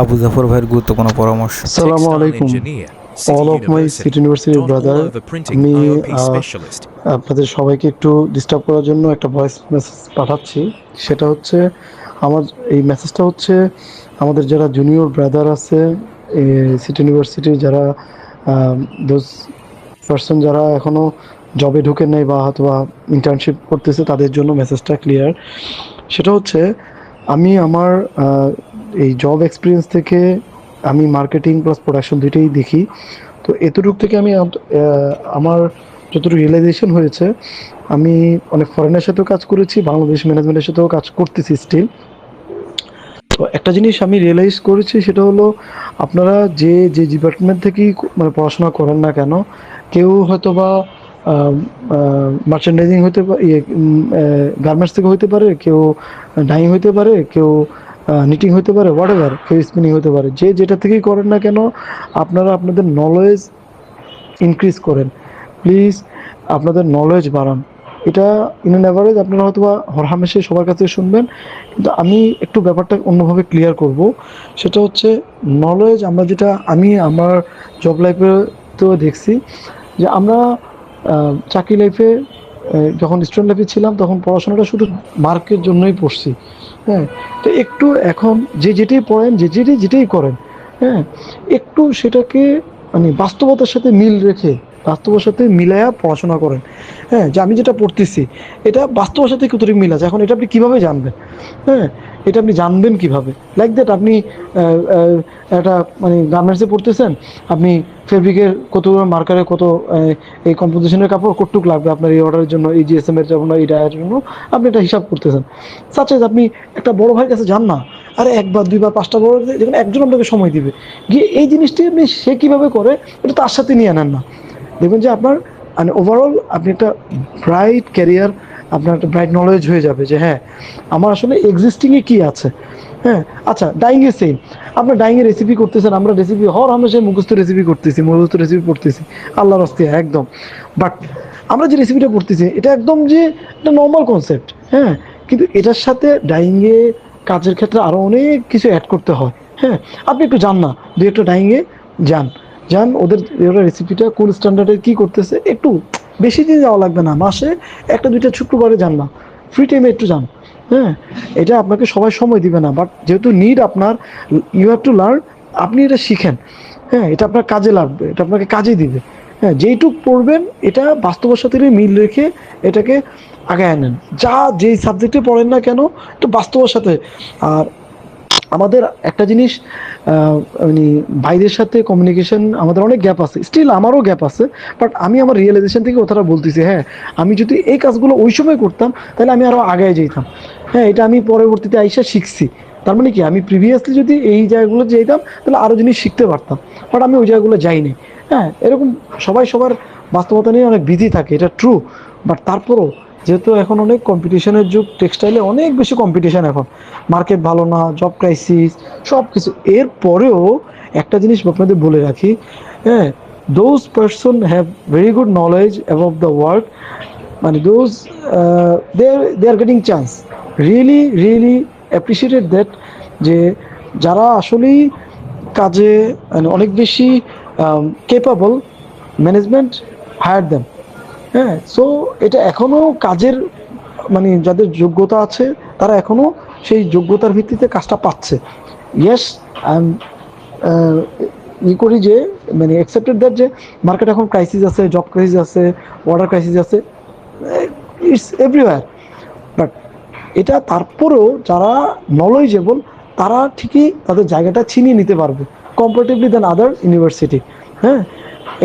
আবু জাফর ভাইয়ের গুরুত্বপূর্ণ পরামর্শ। আসসালামু আলাইকুম। all of my City University brother আমি আপনাদের সবাইকে একটু ডিস্টার্ব করার জন্য একটা ভয়েস মেসেজ পাঠাচ্ছি। সেটা হচ্ছে আমার এই মেসেজটা হচ্ছে আমাদের যারা জুনিয়র ব্রাদার আছে সিটি ইউনিভার্সিটির যারা দোজ পার্সন যারা এখনও জবে ঢুকে নেই বা হয়তো বা ইন্টার্নশিপ করতেছে তাদের জন্য মেসেজটা ক্লিয়ার সেটা হচ্ছে আমি আমার এই জব এক্সপিরিয়েন্স থেকে আমি মার্কেটিং প্লাস প্রোডাকশন দুইটাই দেখি। তো এতটুক থেকে আমি আমার যতটুকু রিয়েলাইজেশন হয়েছে, আমি অনেক ফরেনের সাথেও কাজ করেছি, বাংলাদেশ ম্যানেজমেন্টের সাথেও কাজ করতেছি স্টিল তো একটা জিনিস আমি রিয়েলাইজ করেছি, সেটা হলো আপনারা যে যে ডিপার্টমেন্ট থেকেই মানে পড়াশোনা করেন না কেন, কেউ হয়তো বা মার্চেন্ডাইজিং হতে পারে গার্মেন্টস থেকে হতে পারে, কেউ ডাইং হতে পারে, কেউ নিটিং হতে পারে হোয়াট এভার কেউ স্পিনিং হতে পারে, যে যেটা থেকেই করেন না কেন, আপনারা আপনাদের নলেজ ইনক্রিজ করেন। প্লিজ আপনাদের নলেজ বাড়ান। এটা ইন অ্যান অ্যাভারেজ আপনারা হয়তো বা হরহামেশে সবার কাছে শুনবেন, কিন্তু আমি একটু ব্যাপারটা অন্যভাবে ক্লিয়ার করব। সেটা হচ্ছে নলেজ আমরা যেটা, আমি আমার জব লাইফে তো দেখছি যে আমরা চাকরি লাইফে যখন স্টুডেন্ট লাইফে ছিলাম, তখন পড়াশোনাটা শুধু মার্কের জন্যই পড়ছি। হ্যাঁ তো একটু এখন যে যেটাই পড়েন, যে যেটাই যেটাই করেন হ্যাঁ একটু সেটাকে মানে বাস্তবতার সাথে মিল রেখে বাস্তবের সাথে মিলায়া পড়াশোনা করেন। হ্যাঁ যে আমি যেটা পড়তেছি, এটা বাস্তবের সাথে কতটুকু মিল আছে? এখন এটা আপনি কীভাবে জানবেন? হ্যাঁ এটা আপনি জানবেন কীভাবে? লাইক দ্যাট আপনি একটা মানে গার্মেন্টসে পড়তেছেন, আপনি ফেব্রিকের কত মার্কারে কত এই কম্পোজিশনের কাপড় কতটুক লাগবে আপনার এই অর্ডারের জন্য, এই জিএসএম এর জন্য, এই ডায়ের জন্য, আপনি এটা হিসাব করতেছেন। সাচ আপনি একটা বড় ভাইয়ের কাছে যান না, আরে একবার, দুইবার, পাঁচটা বড় দেখুন একজন আপনাকে সময় দিবে, গিয়ে এই জিনিসটি আপনি সে কীভাবে করে, এটা তার সাথে নিয়ে আনেন না। দেখবেন যে আপনার মানে ওভারঅল আপনি একটা ব্রাইট ক্যারিয়ার আপনার একটা ব্রাইট নলেজ হয়ে যাবে যে হ্যাঁ আমার আসলে এক্সিস্টিংয়ে কি আছে? হ্যাঁ আচ্ছা ডাইং এর সেম আপনার ডাইং এর রেসিপি করতেছেন, আমরা রেসিপি হর হামেশা মুখস্থ রেসিপি করতেছি মুখস্থ রেসিপি পড়তেছি, আল্লাহর হস্তে একদম। বাট আমরা যে রেসিপিটা পড়তেছি, এটা একদম যে একটা নর্মাল কনসেপ্ট হ্যাঁ কিন্তু এটার সাথে ডাইংয়ে কাজের ক্ষেত্রে আরও অনেক কিছু অ্যাড করতে হয় হ্যাঁ। আপনি একটু যান না দু একটা ডাইংয়ে যান। যান, ওদের রেসিপিটা কোন স্ট্যান্ডার্ডে কি করতেছে, একটু বেশি দিন যাওয়া লাগবে না, মাসে একটা দুইটা শুক্রবারে যান না ফ্রি টাইমে একটু যান হ্যাঁ? এটা আপনাকে সবাই সময় দিবে না বাট যেহেতু নিড আপনার ইউ হ্যাভ টু লার্ন আপনি এটা শিখেন হ্যাঁ? এটা আপনার কাজে লাগবে, এটা আপনাকে কাজে দিবে হ্যাঁ? যেইটুক পড়বেন, এটা বাস্তবের সাথে মিল রেখে এটাকে আগে আনেন। যা যেই সাবজেক্টে পড়েন না কেন, তো বাস্তবের সাথে আর আমাদের একটা জিনিস মানে বাইরের সাথে কমিউনিকেশন আমাদের অনেক গ্যাপ আছে। স্টিল আমারও গ্যাপ আছে বাট আমি আমার রিয়েলাইজেশন থেকে কথাটা বলতেছি হ্যাঁ আমি যদি এই কাজগুলো ওই সময় করতাম, তাহলে আমি আরও আগায় যেতাম হ্যাঁ এটা আমি পরবর্তীতে আইসা শিখছি। তার মানে কি, আমি প্রিভিয়াসলি যদি এই জায়গাগুলো যেতাম তাহলে আরও জিনিস শিখতে পারতাম বাট আমি ওই জায়গাগুলো যাইনি। হ্যাঁ এরকম সবাই সবার বাস্তবতা নিয়ে অনেক বিধি থাকে, এটা ট্রু বাট তারপরও যেহেতু এখন অনেক কম্পিটিশনের যুগ টেক্সটাইলে অনেক বেশি কম্পিটিশন এখন। মার্কেট ভালো না জব ক্রাইসিস সব কিছু এর পরেও একটা জিনিস আপনাদের বলে রাখি হ্যাঁ those person have very good knowledge about the work মানে those they they are getting chance really really appreciated that যে যারা আসলেই কাজে মানে অনেক বেশি কেপাবল ম্যানেজমেন্ট হায়ার দেম হ্যাঁ সো এটা এখনও কাজের মানে যাদের যোগ্যতা আছে, তারা এখনও সেই যোগ্যতার ভিত্তিতে কাজটা পাচ্ছে। ইয়েস আই এম ই করি যে মানে অ্যাকসেপ্টেড দ্যাট যে মার্কেট এখন ক্রাইসিস আছে জব ক্রাইসিস আছে ওয়াটার ক্রাইসিস আছে ইটস এভরিওয়ার বাট এটা তারপরেও যারা নলেজেবল তারা ঠিকই তাদের জায়গাটা ছিনিয়ে নিতে পারবে কম্পারেটিভলি দেন আদার ইউনিভার্সিটি হ্যাঁ?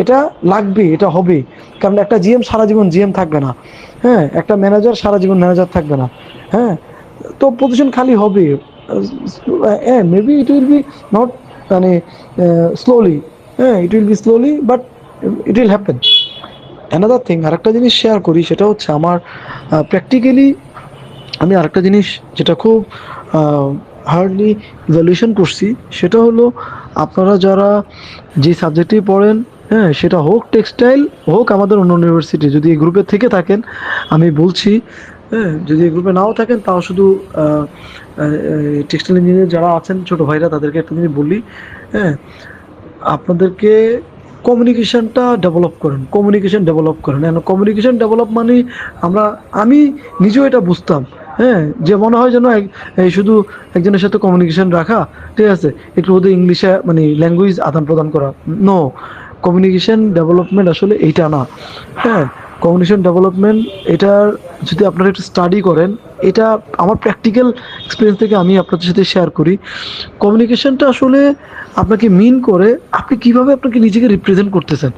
এটা লাগবে, এটা হবে। কারণ একটা জিএম সারা জীবন জিএম থাকবে না। হ্যাঁ একটা ম্যানেজার সারা জীবন ম্যানেজার থাকবে না। হ্যাঁ তো পজিশন খালি হবে। হ্যাঁ maybe it will be not মানে স্লোলি হ্যাঁ it will be slowly but it will happen another thing আরেকটা জিনিস শেয়ার করি, সেটা হচ্ছে আমার প্র্যাকটিক্যালি আমি আরেকটা জিনিস যেটা খুব হার্ডলি ইভ্যালুয়েশন করছি, সেটা হলো আপনারা যারা যে সাবজেক্টেই পড়েন হ্যাঁ সেটা হোক টেক্সটাইল, হোক আমাদের অন্য ইউনিভার্সিটি যদি এই গ্রুপে থেকে থাকেন, আমি বলছি হ্যাঁ যদি এই গ্রুপে নাও থাকেন, তাও শুধু টেক্সটাইল ইঞ্জিনিয়ার যারা আছেন, ছোট ভাইরা, তাদেরকে একটা জিনিস বলি হ্যাঁ আপনাদেরকে কমিউনিকেশনটা ডেভেলপ করেন কমিউনিকেশন ডেভেলপ করেন। কমিউনিকেশন ডেভেলপ মানে আমরা, আমি নিজেও এটা বুঝতাম হ্যাঁ যে মনে হয় যেন শুধু একজনের সাথে কমিউনিকেশন রাখা, ঠিক আছে, একটু ওদের ইংলিশে মানে ল্যাঙ্গুয়েজ আদান প্রদান করা নো কমিউনিকেশন ডেভেলপমেন্ট আসলে এইটা না। হ্যাঁ কমিউনিকেশন ডেভেলপমেন্ট এটার যদি আপনারা একটু স্টাডি করেন এটা আমার প্র্যাকটিক্যাল এক্সপিরিয়েন্স থেকে আমি আপনাদের সাথে শেয়ার করি। কমিউনিকেশনটা আসলে আপনাকে মিন করে আপনি কীভাবে আপনাকে নিজেকে রিপ্রেজেন্ট করতেছেন।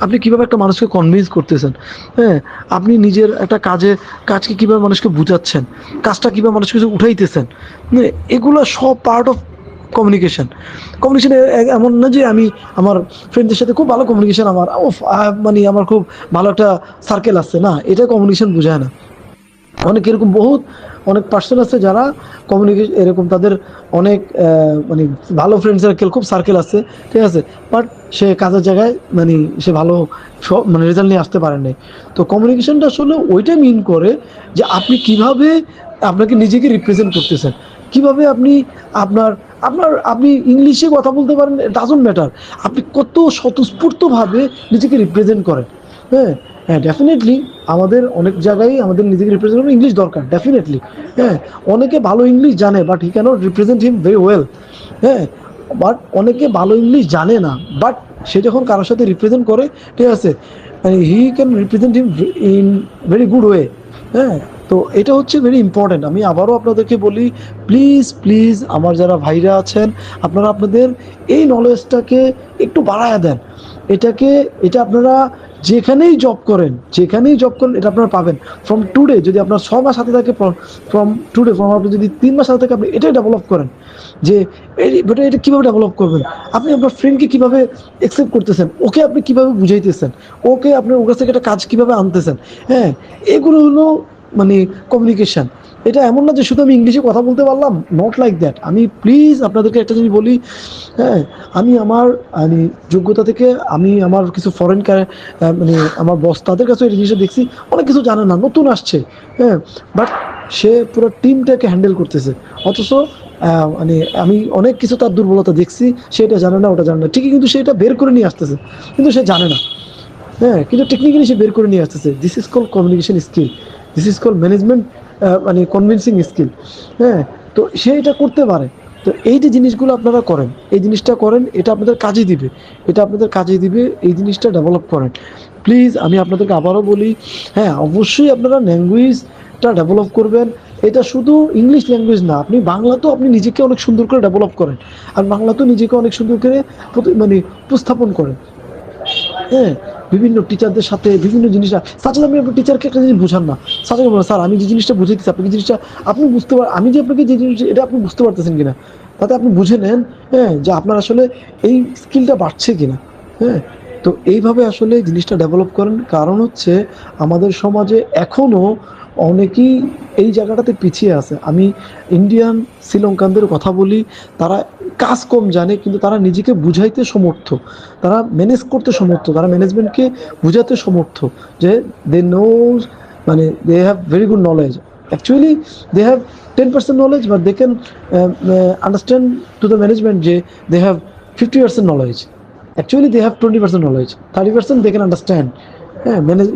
আপনি কীভাবে একটা মানুষকে কনভিন্স করতেছেন। হ্যাঁ আপনি নিজের একটা কাজে কাজকে কীভাবে মানুষকে বুঝাচ্ছেন কাজটা কীভাবে মানুষকে উঠাইতেছেন। হ্যাঁ, এগুলো সব পার্ট অফ কমিউনিকেশন কমিউনিকেশন এমন না যে আমি আমার ফ্রেন্ডদের সাথে খুব ভালো কমিউনিকেশন আমার আহ, মানে আমার খুব ভালো একটা সার্কেল আছে। না এটা কমিউনিকেশন বোঝায় না। অনেক এরকম বহুত অনেক পার্সন আছে যারা কমিউনিকেশন এরকম তাদের অনেক মানে ভালো ফ্রেন্ড সার্কেল খুব সার্কেল আছে। ঠিক আছে? বাট সে কাজের জায়গায় মানে সে ভালো সব- মানে রেজাল্ট নিয়ে আসতে পারে নাই তো কমিউনিকেশনটা আসলে ওইটা মিন করে যে আপনি কীভাবে আপনাকে নিজেকে রিপ্রেজেন্ট করতেছেন। কীভাবে আপনি আপনার আপনার, আপনি ইংলিশে কথা বলতে পারেন ডাজন্ট ম্যাটার আপনি কত স্বতঃস্ফূর্তভাবে নিজেকে রিপ্রেজেন্ট করেন। হ্যাঁ হ্যাঁ ডেফিনেটলি আমাদের অনেক জায়গায় আমাদের নিজেকে রিপ্রেজেন্ট ইংলিশ দরকার ডেফিনেটলি হ্যাঁ অনেকে ভালো ইংলিশ জানে but he can't represent him very well হ্যাঁ বাট অনেকে ভালো ইংলিশ জানে না বাট সে যখন কারোর সাথে রিপ্রেজেন্ট করে, ঠিক আছে he can represent him in very good way হ্যাঁ তো এটা হচ্ছে ভেরি ইম্পর্ট্যান্ট আমি আবারও আপনাদেরকে বলি প্লিজ প্লিজ আমার যারা ভাইরা আছেন, আপনারা আপনাদের এই নলেজটাকে একটু বাড়ায় দেন। এটাকে, এটা আপনারা যেখানেই জব করেন, যেখানেই জব করেন, এটা আপনারা পাবেন। ফ্রম টুডে যদি আপনার ছ মাস হাতে থাকে ফ্রম টুডে ফ্রম আপনি যদি তিন মাস হাতে থাকে, আপনি এটাই ডেভেলপ করেন। যে এটা এটা কীভাবে ডেভেলপ করবেন? আপনি আপনার ফ্রেন্ডকে কীভাবে অ্যাকসেপ্ট করতেছেন? ওকে আপনি কীভাবে বুঝাইতেছেন? ওকে আপনি ওর কাছ থেকে একটা কাজ কীভাবে আনতেছেন? হ্যাঁ এগুলো হলো মানে কমিউনিকেশন এটা এমন না যে শুধু আমি ইংলিশে কথা বলতে পারলাম নট লাইক দ্যাট আমি প্লিজ আপনাদেরকে একটা জিনিস বলি হ্যাঁ আমি আমার মানে যোগ্যতা থেকে আমি আমার কিছু ফরেন মানে আমার বস তাদের কাছে এই জিনিসটা দেখছি, অনেক কিছু জানে না, নতুন আসছে হ্যাঁ বাট সে পুরো টিমটাকে হ্যান্ডেল করতেছে। অথচ মানে আমি অনেক কিছু তার দুর্বলতা দেখছি সেটা জানে না, ওটা জানে না। ঠিকই কিন্তু সেটা বের করে নিয়ে আসতেছে, কিন্তু সে জানে না। হ্যাঁ কিন্তু টেকনিক্যালি সে বের করে নিয়ে আসতেছে। This is call communication skill this is call management মানে কনভিন্সিং স্কিল হ্যাঁ তো সে এটা করতে পারে। তো এই যে জিনিসগুলো আপনারা করেন, এই জিনিসটা করেন, এটা আপনাদের কাজে দিবে। এটা আপনাদের কাজে দিবে, এই জিনিসটা ডেভেলপ করেন। প্লিজ আমি আপনাদেরকে আবারও বলি হ্যাঁ অবশ্যই আপনারা ল্যাঙ্গুয়েজটা ডেভেলপ করবেন। এটা শুধু ইংলিশ ল্যাঙ্গুয়েজ না, আপনি বাংলাতেও আপনি নিজেকে অনেক সুন্দর করে ডেভেলপ করেন। আর বাংলাতেও নিজেকে অনেক সুন্দর করে মানে উপস্থাপন করেন। হ্যাঁ বিভিন্ন টিচারদের সাথে বিভিন্ন জিনিসটা। সাথে আপনি আপনার টিচারকে একটা জিনিস বোঝান না। সাথে বলেন, স্যার, আমি যে জিনিসটা বুঝাইতেছি, আপনি জিনিসটা, আপনি বুঝতে পার, আমি যে আপনাকে যে জিনিস, এটা আপনি বুঝতে পারতেছেন কিনা? তাতে আপনি বুঝে নেন হ্যাঁ যে আপনার আসলে এই স্কিলটা বাড়ছে কিনা হ্যাঁ? তো এইভাবে আসলে জিনিসটা ডেভেলপ করেন। কারণ হচ্ছে আমাদের সমাজে এখনও অনেকেই এই জায়গাটাতে পিছিয়ে আছে। আমি ইন্ডিয়ান শ্রীলঙ্কানদের কথা বলি, তারা কাজ কম জানে, কিন্তু তারা নিজেকে বুঝাইতে সমর্থ। তারা ম্যানেজ করতে সমর্থ, তারা ম্যানেজমেন্টকে বুঝাতে সমর্থ যে দে নো মানে they have very good knowledge actually they have ten percent knowledge but they can understand to the management যে they have fifty percent knowledge actually they have twenty percent knowledge thirty percent they can understand হ্যাঁ manage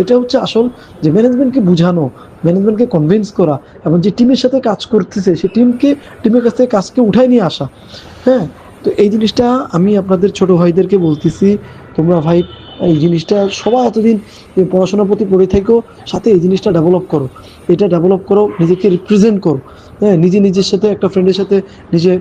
এটা হচ্ছে আসল যে ম্যানেজমেন্টকে বোঝানো ম্যানেজমেন্টকে convince করা এবং যে টিমের সাথে কাজ করতেছে সেই টিমকে টিমের কাছ থেকে কাজকে উঠাই নিয়ে আসা। হ্যাঁ তো এই জিনিসটা আমি আপনাদের ছোট ভাইদেরকে বলতেছি, তোমরা ভাই এই জিনিসটা সবাই এতদিন পড়াশোনার প্রতি পড়ে থেকেও সাথে এই জিনিসটা ডেভেলপ করো। এটা ডেভেলপ করো, নিজেকে রিপ্রেজেন্ট করো। হ্যাঁ নিজে নিজের সাথে, একটা ফ্রেন্ডের সাথে নিজে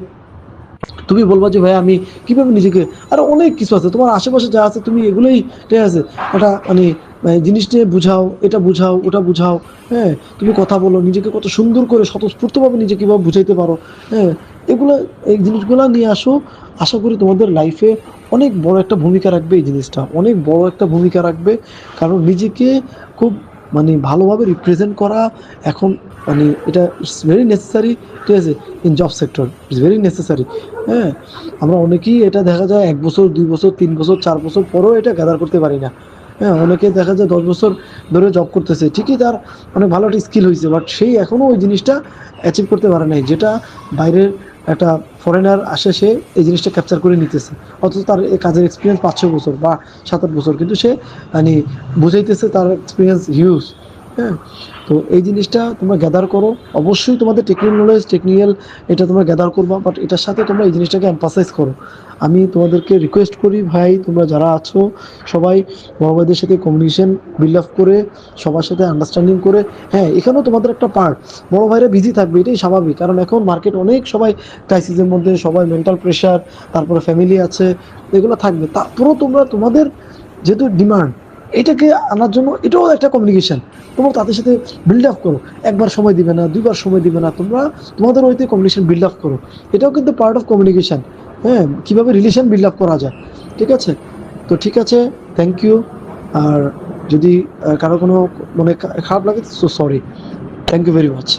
তুমি বলবা যে ভাই আমি কীভাবে নিজেকে আর অনেক কিছু আছে। তোমার আশেপাশে যা আছে তুমি এগুলোই ঠিক আছে। একটা মানে মানে জিনিস নিয়ে বুঝাও, এটা বুঝাও, ওটা বুঝাও। হ্যাঁ তুমি কথা বলো, নিজেকে কত সুন্দর করে, স্বতঃস্ফূর্তভাবে নিজে কীভাবে বুঝাইতে পারো। হ্যাঁ এগুলো, এই জিনিসগুলো নিয়ে আসো। আশা করি তোমাদের লাইফে অনেক বড় একটা ভূমিকা রাখবে এই জিনিসটা। অনেক বড় একটা ভূমিকা রাখবে। কারণ নিজেকে খুব মানে ভালোভাবে রিপ্রেজেন্ট করা, এখন মানে এটা ইটস ভেরি নেসেসারি ঠিক আছে in job sector it's very necessary হ্যাঁ? আমরা অনেকেই এটা দেখা যায় এক বছর, দুই বছর, তিন বছর, চার বছর পরেও এটা গ্যাদার করতে পারি না হ্যাঁ? অনেকে দেখা যায় দশ বছর ধরে জব করতেছে, ঠিকই তার অনেক ভালো একটা স্কিল হয়েছে বাট সেই এখনও ওই জিনিসটা অ্যাচিভ করতে পারে নাই, যেটা বাইরের একটা ফরেনার আসে, সে এই জিনিসটা ক্যাপচার করে নিতেছে, অথচ তার কাজের এক্সপিরিয়েন্স পাঁচ, ছ বছর বা সাত, আট বছর, কিন্তু সে মানে বুঝাইতেছে তার এক্সপিরিয়েন্স হিউজ হ্যাঁ? তো এই জিনিসটা তোমরা গ্যাদার করো। অবশ্যই তোমাদের টেকনিক্যাল নলেজ টেকনিক্যাল এটা তোমরা গ্যাদার করবা বাট এটার সাথে তোমরা এই জিনিসটাকে এম্পাসাইজ করো। আমি তোমাদেরকে রিকোয়েস্ট করি, ভাই, তোমরা যারা আছো, সবাই বড় ভাইদের সাথে কমিউনিকেশন বিল্ড আপ করে, সবার সাথে আন্ডারস্ট্যান্ডিং করে। হ্যাঁ এখানেও তোমাদের একটা পার্ট বড় ভাইরা বিজি থাকবে, এটাই স্বাভাবিক। কারণ এখন মার্কেট অনেক সবাই ক্রাইসিসের মধ্যে, সবাই মেন্টাল প্রেশার তারপরে ফ্যামিলি আছে, এগুলো থাকবে। তারপরেও তোমরা তোমাদের যেহেতু ডিমান্ড এটাকে আনার জন্য এটাও একটা কমিউনিকেশন তোমরা তাদের সাথে বিল্ড আপ করো। একবার সময় দিবে না, দুইবার সময় দিবে না, তোমরা তোমাদের ওইতে কমিউনিকেশন বিল্ড আপ করো। এটাও কিন্তু পার্ট অফ কমিউনিকেশন হ্যাঁ কীভাবে রিলেশন বিল্ড আপ করা যায়। ঠিক আছে? তো ঠিক আছে থ্যাংক ইউ আর যদি কারও কোনো মনে খারাপ লাগে so sorry thank you very much